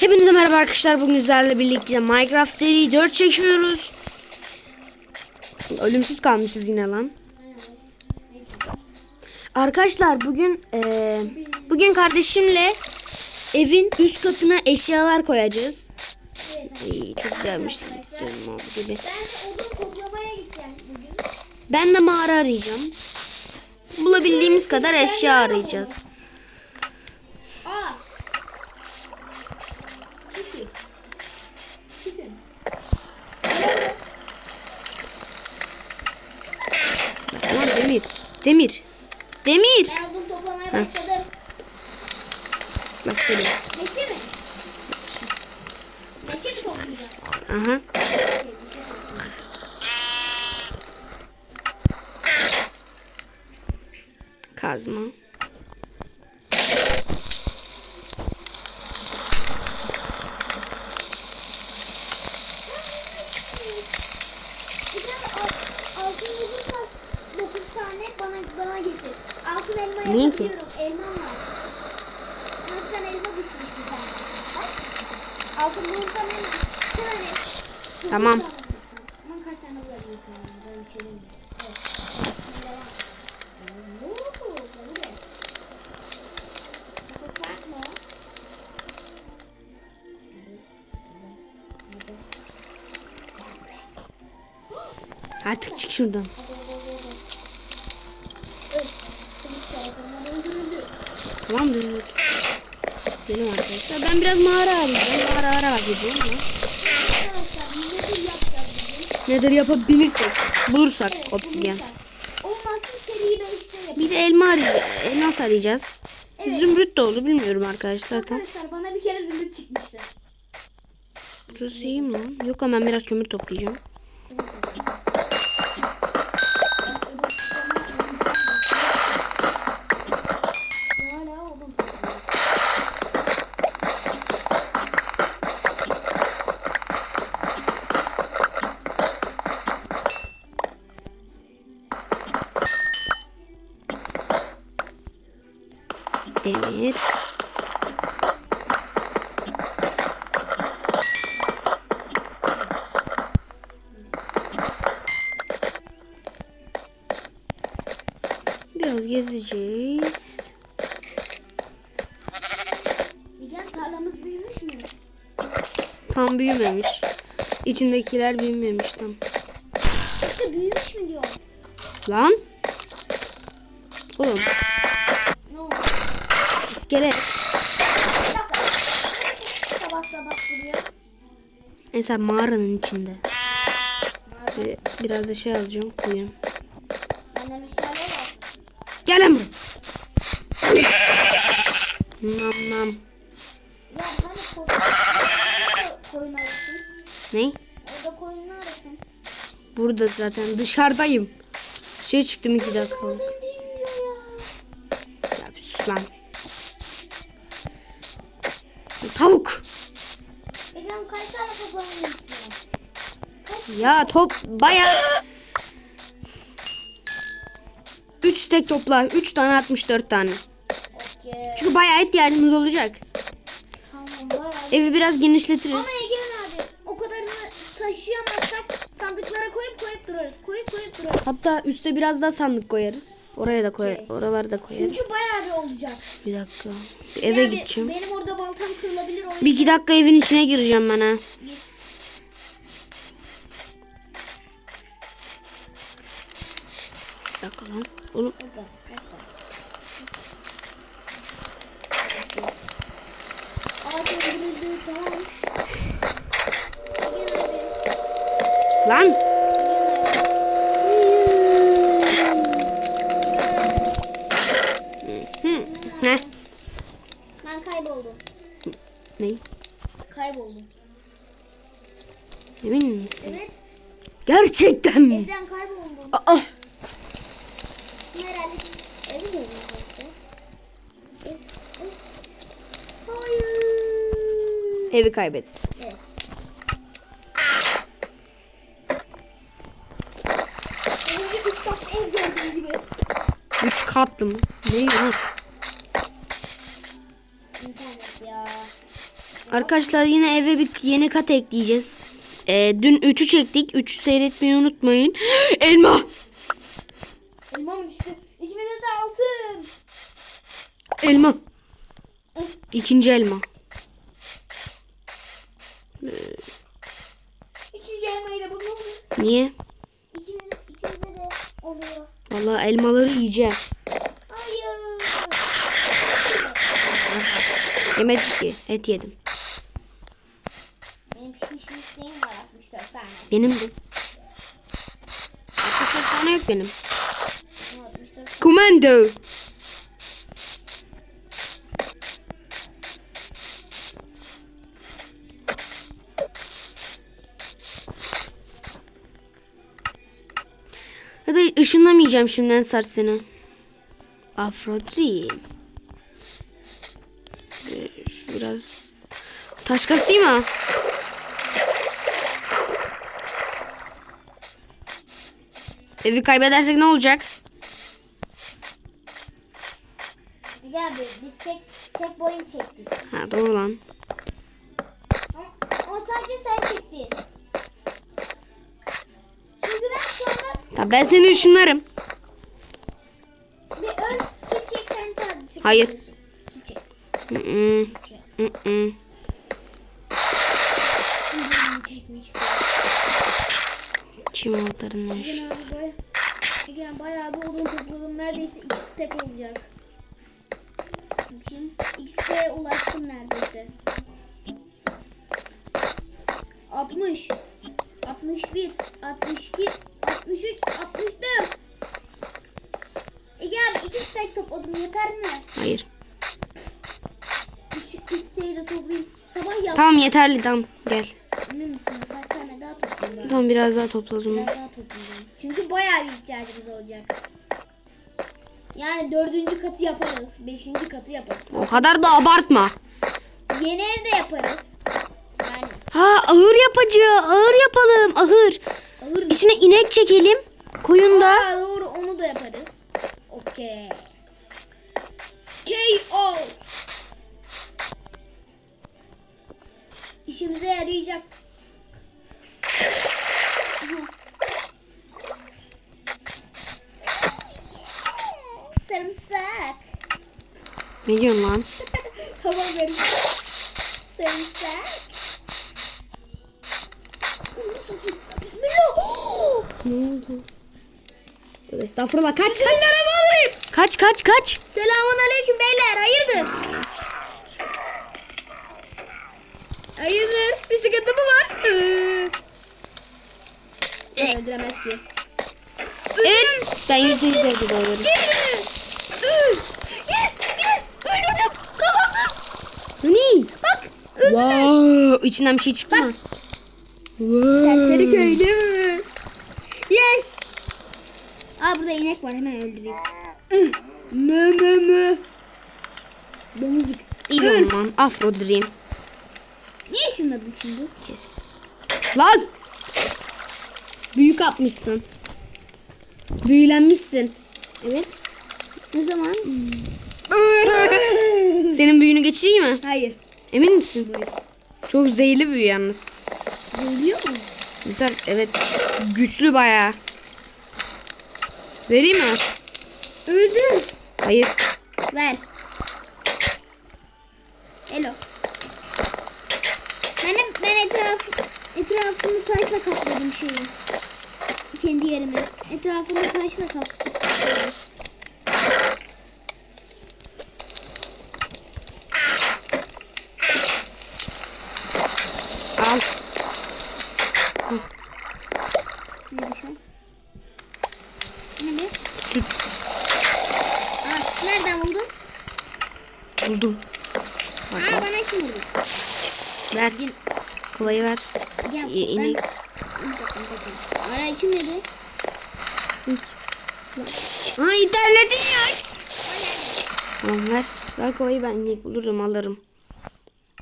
Hepinize merhaba arkadaşlar. Bugün sizlerle birlikte Minecraft seri 4 çekiyoruz. Ölümsüz kalmışız yine lan. Arkadaşlar bugün eee, bugün kardeşimle evin üst katına eşyalar koyacağız. Ay, çok güzelmiş. İstiyorum abi. Ben de mağara arayacağım. Bulabildiğimiz kadar eşya arayacağız. Demir. Demir. Demir. Ben odun toplamaya Heh. başladım. Bak şöyle. Meşe mi? Meşe mi toplayacağım? Aha. Kazma. Bir tane al- altın bulursan dokuz tane bana bana getir. Altın elma Niye ki? yapabiliyorum. Elmam var. Kaç tane elma düşmüş bir tane. Bak. Altın tane. dokuz Tamam. Aman kaç tane bulabilirsin yani ben bir şey demiyorum. Evet. Mı? Artık çık şuradan. Tamam dur. Benim arkadaşlar. Ben biraz mağara. Gideceğim ama. Nedir yapabilirsek. Bulursak obsidyen. Bir de elma arayacağız. Elmas arayacağız. Evet. Zümrüt de olur bilmiyorum arkadaşlar. Arkadaşlar bana bir kere zümrüt çıkmıştı. Mi lan? Yok ama ben biraz kömür toplayacağım. İçindekiler büyümemiş tam. İşte büyümüş mü diyor. Lan. Oğlum Ne oldu? iskelet. Sabah sabah duruyor. Mesela mağaranın içinde. Bir- Biraz da şey alacağım koyayım. Bende meşale var. Gel lan buraya. Nam nam. Burada zaten dışarıdayım. Şey çıktım iki dakikalık. Bir sus lan. Tavuk. Ya top baya. 3 tek topla. 3 tane 64 tane. Okey. Çünkü bayağı ihtiyacımız olacak. Tamam bayağı. Evi biraz genişletiriz. Ama Egemen abi o kadarını taşıyamazsak sandıklara koyup koyup durarız. Koyup koyup durarız. Hatta üste biraz daha sandık koyarız. Oraya da koy, Okey. oraları da koyarız. Çünkü bayağı bir olacak. Bir dakika. Bir eve Yani gideceğim. Benim orada baltam kırılabilir. o Bir iki dakika evin içine gireceğim ben ha. Bir dakika lan. Oğlum Gerçekten mi? Evden kayboldum. Aa, Herhalde evi mi. Hayır. evi. Evet. Üç kat ev gördüğüm gibi. Üç katlı mı? Ne ya? Arkadaşlar yine eve bir yeni kat ekleyeceğiz. Ee, dün 3'ü çektik. 3'ü seyretmeyi unutmayın. Elma. Elma mı düştü? İkimizde de altın. Elma. İkinci elma. Üçüncü elmayı da buldum. niye? İkimiz, ikimizde de oluyor. Vallahi elmaları yiyeceğim. Hayır. Yemedik ki. Et yedim. Benim pişmiş isteğim var 64 tane. Benim de. 64 tane yok benim. 64 Commando. Hadi ışınlamayacağım şimdiden sar seni. Afrodit. Biraz taş kasayım mı? Evi kaybedersek ne olacak? Bilge abi biz tek, tek boyun çektik. Ha doğru lan. Ama, ama sadece sen çektin. Çünkü ben anda Tamam, ben seni ışınlarım. bir öl kit çek sen sadece çek. Hayır. Çek. Hı hı, Çim altlarını yaş. Egen bayağı bir odun topladım. Neredeyse ikisi tek olacak. Bakayım. X'e ulaştım neredeyse. 60 61 62 63 64 Ege abi iki stack topladım yeter mi? Hayır. Toplayayım. Sabah yap. Tamam yeterli tamam gel. Emin misin? Kaç tane daha toplayayım ben? Tamam biraz daha topla o zaman. Biraz daha toplayacağım. Çünkü bayağı bir ihtiyacımız olacak. Yani dördüncü katı yaparız. Beşinci katı yaparız. O kadar da abartma. Yeni ev de yaparız. Yani Ha ahır yapıcı. Ahır yapalım ahır. alır mı? İçine inek çekelim. Koyun da. Aa, doğru onu da yaparız. Okey. KO. İşimize yarayacak. Sarımsak. Ne diyorsun lan? Tamam benim. Sarımsak. Bismillah. Ne oldu? Estağfurullah. Kaç kaç. Kaç kaç kaç. Selamun aleyküm beyler. Hayırdır? Hayırdır? Bir sıkıntı mı var? Ee, öldüremez ki. Evet. Ben yüzde yüz evde oluyorum. Yes! Yes! Öldürdüm. Kazandım. Ne? Bak. Wow. İçinden bir şey çıktı mı? Serseri Wow. köylü. Yes. Aa burada inek var hemen öldüreyim. Mö mö mö. Domuzcuk. İyi o zaman. Afro Dream. Niye şunladın şimdi? Kes. Lan. Büyük atmışsın. Büyülenmişsin. Evet. Ne zaman? Senin büyünü geçireyim mi? Hayır. Emin misin? Çok zehirli büyü yalnız. Geliyor mu? Güzel evet. Güçlü bayağı. Vereyim mi? Öldür. Hayır. Ver. Elo. Ben, ben etraf, etrafını taşla kapladım şeyi. Kendi yerime. Etrafını taşla kapladım. Al. Neydi şu? Ne bu? Süt. Aa, nereden buldun? Buldum. Aa bana kim vurdu? Ver. Kolayı ver. İ- inek. Ben... Bana kim dedi? Hiç. Aa internetin yok. Tamam ver. Ver kolayı ben inek bulurum alırım.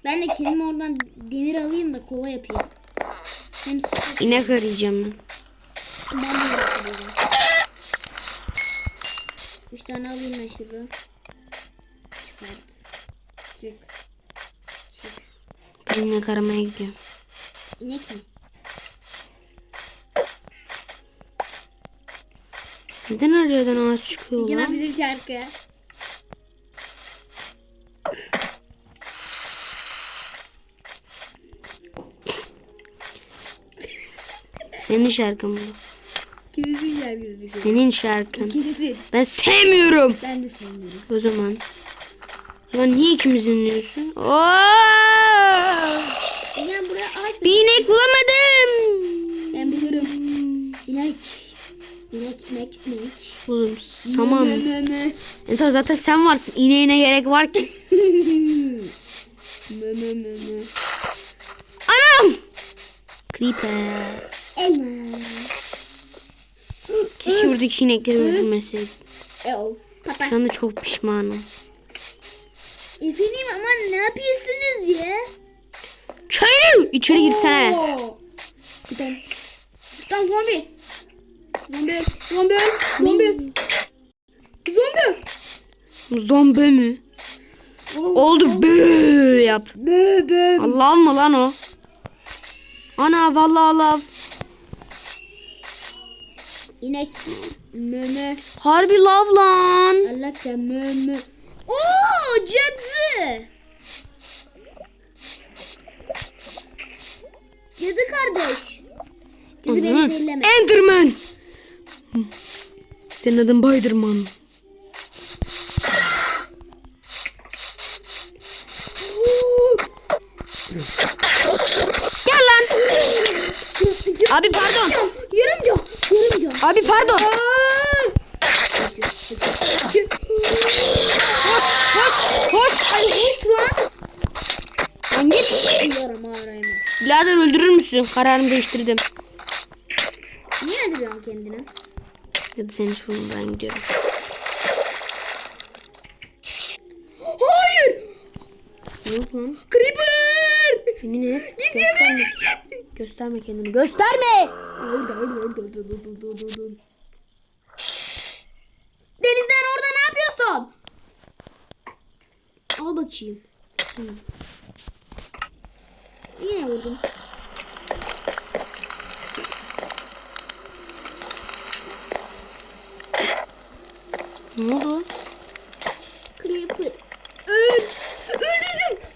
Ben de kendime oradan demir alayım da kova yapayım. Hem İnek arayacağım ben. Ben de yapacağım. Üç tane alayım ben şuradan. Çıkart. Çık. Çık. İnek aramaya gidiyorum. İnek mi? Neden yerden ağaç çıkıyor Yine lan? bizim şarkı. Senin şarkın bu. Bir şey? Senin şarkın. Kimin? Ben sevmiyorum. Ben de sevmiyorum. O zaman. Zaman niye ikimiz ağaç Bir inek bulamadım. Ben biliyorum. İnek. İnek, inek, inek. Oğlum tamam. Mö. Ensar zaten sen varsın. İneğine gerek var ki. Anam! Creeper. Elma. Keşke buradaki inekleri öldürmeseydim. Şu anda çok pişmanım. Efendim ama ne yapıyorsunuz ya? Köylü! İçeri girsene. Bir tane. Bir tane zombi. Zombi. Zombi. Zombi. Zombi. Zombi mi? Oldu bööö yap. Bö bö. Allah mı lan o? Ana vallahi Allah. İnek. Mö mö. Harbi lav lan. Allah mö mö. Oo cadı. Cadı kardeş. Cadı beni zehirleme. Enderman. Senin adın Bayderman. Gel lan. Abi pardon. Yarım can. Yarım can. Abi pardon. Hoş. Birader öldürür müsün? Kararımı değiştirdim. Niye öldürüyorsun kendini? Ya da seni sorun ben gidiyorum. Hayır. Ne oldu lan? Creeper. Yemin et. Gidiyor Gösterme. Gösterme kendini. Gösterme. Orada orada orada orada orada orada orada. Denizden orada ne yapıyorsun? Al bakayım. Hı. Yine vurdum. Ne oldu? Creeper. Öl. Öldürdüm.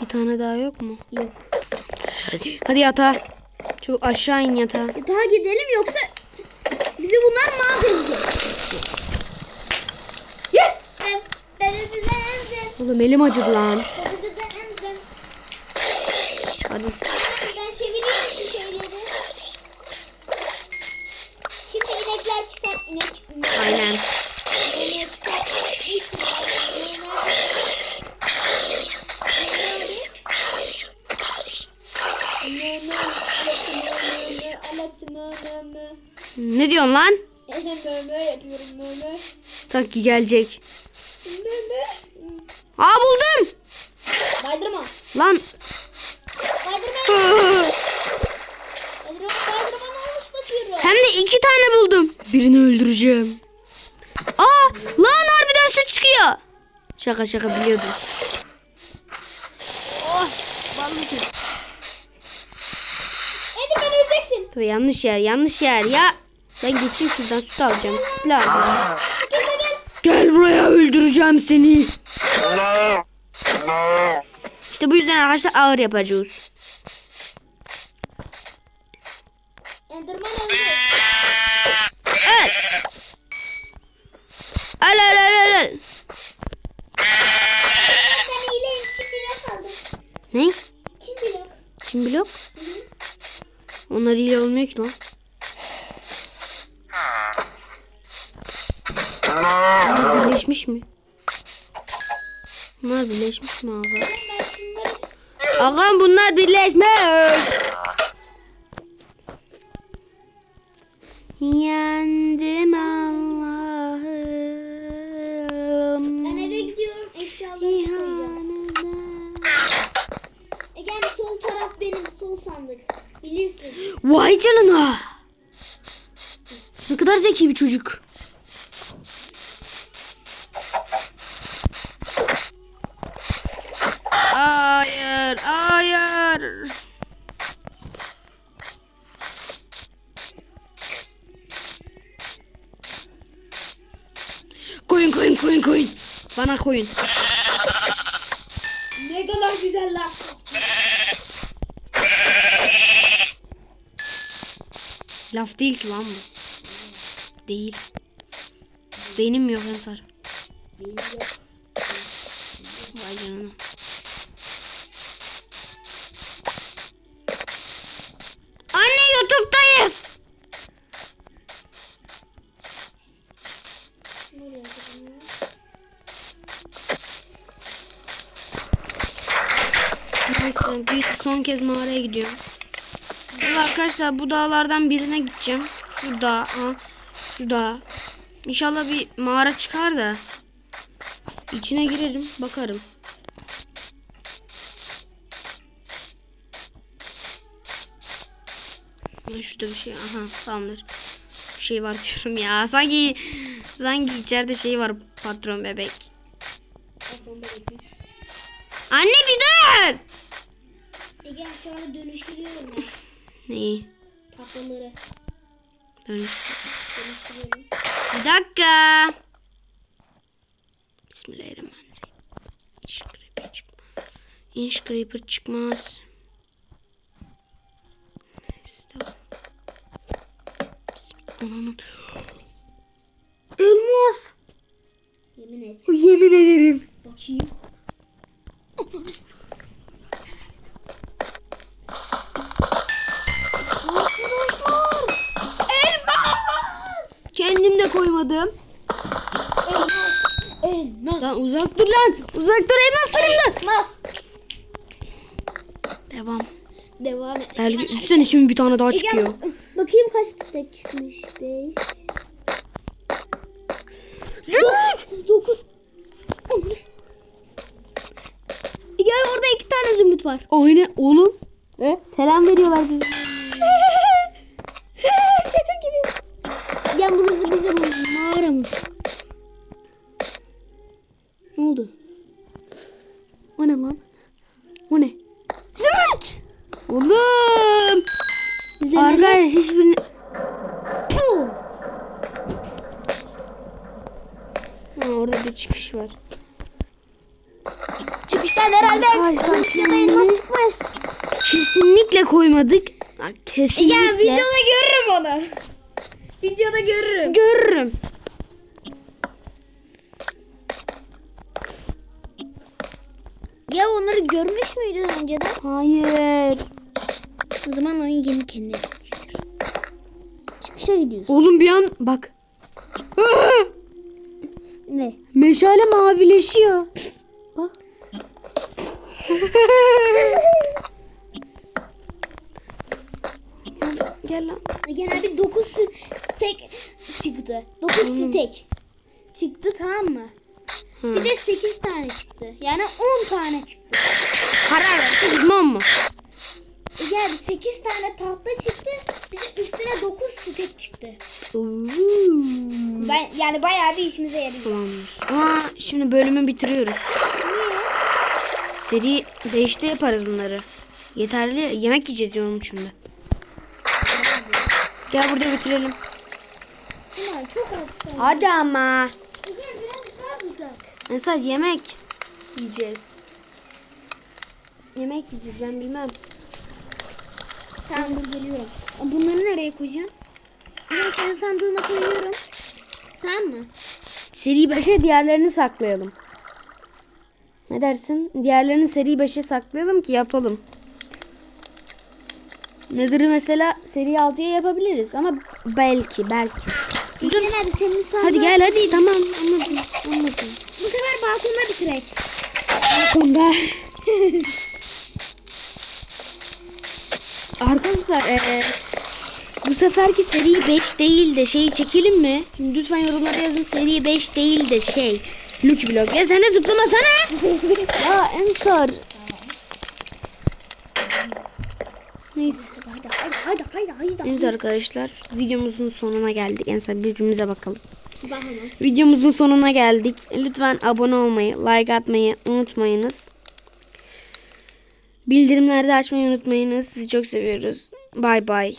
Bir tane daha yok mu? Yok. Hadi. Hadi yatağa. Çabuk aşağı in yatağa. Daha gidelim yoksa bizi bunlar mahvedecek. Yes. Oğlum elim acıdı lan. Hadi. Ben çevireyim şu şeyleri. Şimdi inekler çıkar. İnek. inek. Aynen. İnek çıkar. Ne diyorsun lan? yapıyorum böyle. Sanki gelecek. Aa buldum. Baydırma. Lan. Hem de iki tane buldum. Birini öldüreceğim. Aa lan harbiden su çıkıyor. Şaka şaka biliyordum. Oh, vallahi. Hadi ben öleceksin. Tabii yanlış yer yanlış yer ya. Ben geçeyim şuradan süt alacağım. Süt lazım. Gel gel. Gel buraya öldüreceğim seni. İşte bu yüzden arkadaşlar ağır yapacağız. Enderman öldü. Evet. Al al al al, al. Ne? Çift blok. Kim blok? Onlar iyi olmuyor ki lan. Birleşmiş mi? Bunlar birleşmiş mi aga? Ağam bunlar birleşmiş. Yendim Allah'ım. Ben eve gidiyorum. Eşyalarımı koyacağım. Egen sol taraf benim. Sol sandık. Bilirsin. Vay canına. Ne kadar zeki bir çocuk. Koyun koyun koyun koyun. Bana koyun. Ne kadar güzel lan. Laf değil ki lan bu. Bir son kez mağaraya gidiyorum. Şimdi arkadaşlar bu dağlardan birine gideceğim. Şu dağ, ha, şu dağ. İnşallah bir mağara çıkar da içine girerim, bakarım. Ha, şurada bir şey, aha tamamdır. Bir şey var diyorum ya. Sanki sanki içeride şey var patron bebek. Anne bir dur. Dönüştürüyorum ben. Neyi? Dönüş. dönüştürüyorum. Bir dakika. Bismillahirrahmanirrahim. İnş creeper çıkmaz. İnş creeper çıkmaz. Neyse, tamam. Ananın. Elmas. Yemin et. Yemin ederim. Bakayım. Kendim de koymadım. Elmas. Elmas. Lan uzak dur lan. Uzak dur elmaslarımdan. Elmas. Devam. Devam et. Belki düşsene şimdi bir tane daha Ege, çıkıyor. bakayım kaç tek çıkmış. 5 Zümrüt. 9 Gel orada iki tane zümrüt var. Aynen oğlum. Ne? Selam veriyorlar bize. Şaka gibi. Gel burası bizim Mağaramız. Ne oldu? O ne lan? O ne? zümrüt. Oğlum. Arkadaşlar hiçbirini... Puh. Ha, orada bir çıkış var. Çıkıştan herhalde ya elmas. Kesinlikle koymadık. Bak kesinlikle. Ya videoda görürüm onu. Videoda görürüm. Görürüm. Ya onları görmüş müydün önceden? Hayır. O zaman oyun yeni kendine gelmiştir. Çıkışa gidiyorsun. Oğlum bir an bak. Ne? Meşale mavileşiyor. Bak. Gel lan. Genelde 9 stek çıktı. 9 Hmm. stek çıktı tamam mı? Hı. Bir de 8 tane çıktı. Yani 10 tane çıktı. karar ver. Uzman mı? Yani 8 tane tahta çıktı. Bir de üstüne 9 stek çıktı. Ben yani bayağı bir işimize yarayacak. Tamamdır. Aa, şimdi bölümü bitiriyoruz. Seri 5'te yaparız bunları. Yeterli. Yemek yiyeceğiz diyorum şimdi. Gel burada bitirelim. Ulan çok az. Hadi ama. Gel biraz daha uzak. Mesela yemek yiyeceğiz. Yemek yiyeceğiz ben bilmem. Tamam dur geliyorum. Bunları nereye koyacağım? Ben senin sandığına koyuyorum. Tamam mı? Seri 5'e diğerlerini saklayalım. Ne dersin? Diğerlerini seri 5'e saklayalım ki yapalım. Nether'ı mesela seri 6'ya yapabiliriz ama belki belki. Dur. Hadi senin sandığın. Hadi gel hadi tamam anladım anladım. Bu sefer balkonda bitirek. Balkonda. Arkadaşlar eee bu seferki seri 5 değil de şey çekelim mi? Şimdi lütfen yorumlara yazın seri 5 değil de şey. Lucky Block. Ya sen de zıplamasana. ya Ensar. Neyse arkadaşlar videomuzun sonuna geldik. Ensar birbirimize bakalım. Videomuzun sonuna geldik. Lütfen abone olmayı, like atmayı unutmayınız. Bildirimleri de açmayı unutmayınız. Sizi çok seviyoruz. Bay bay.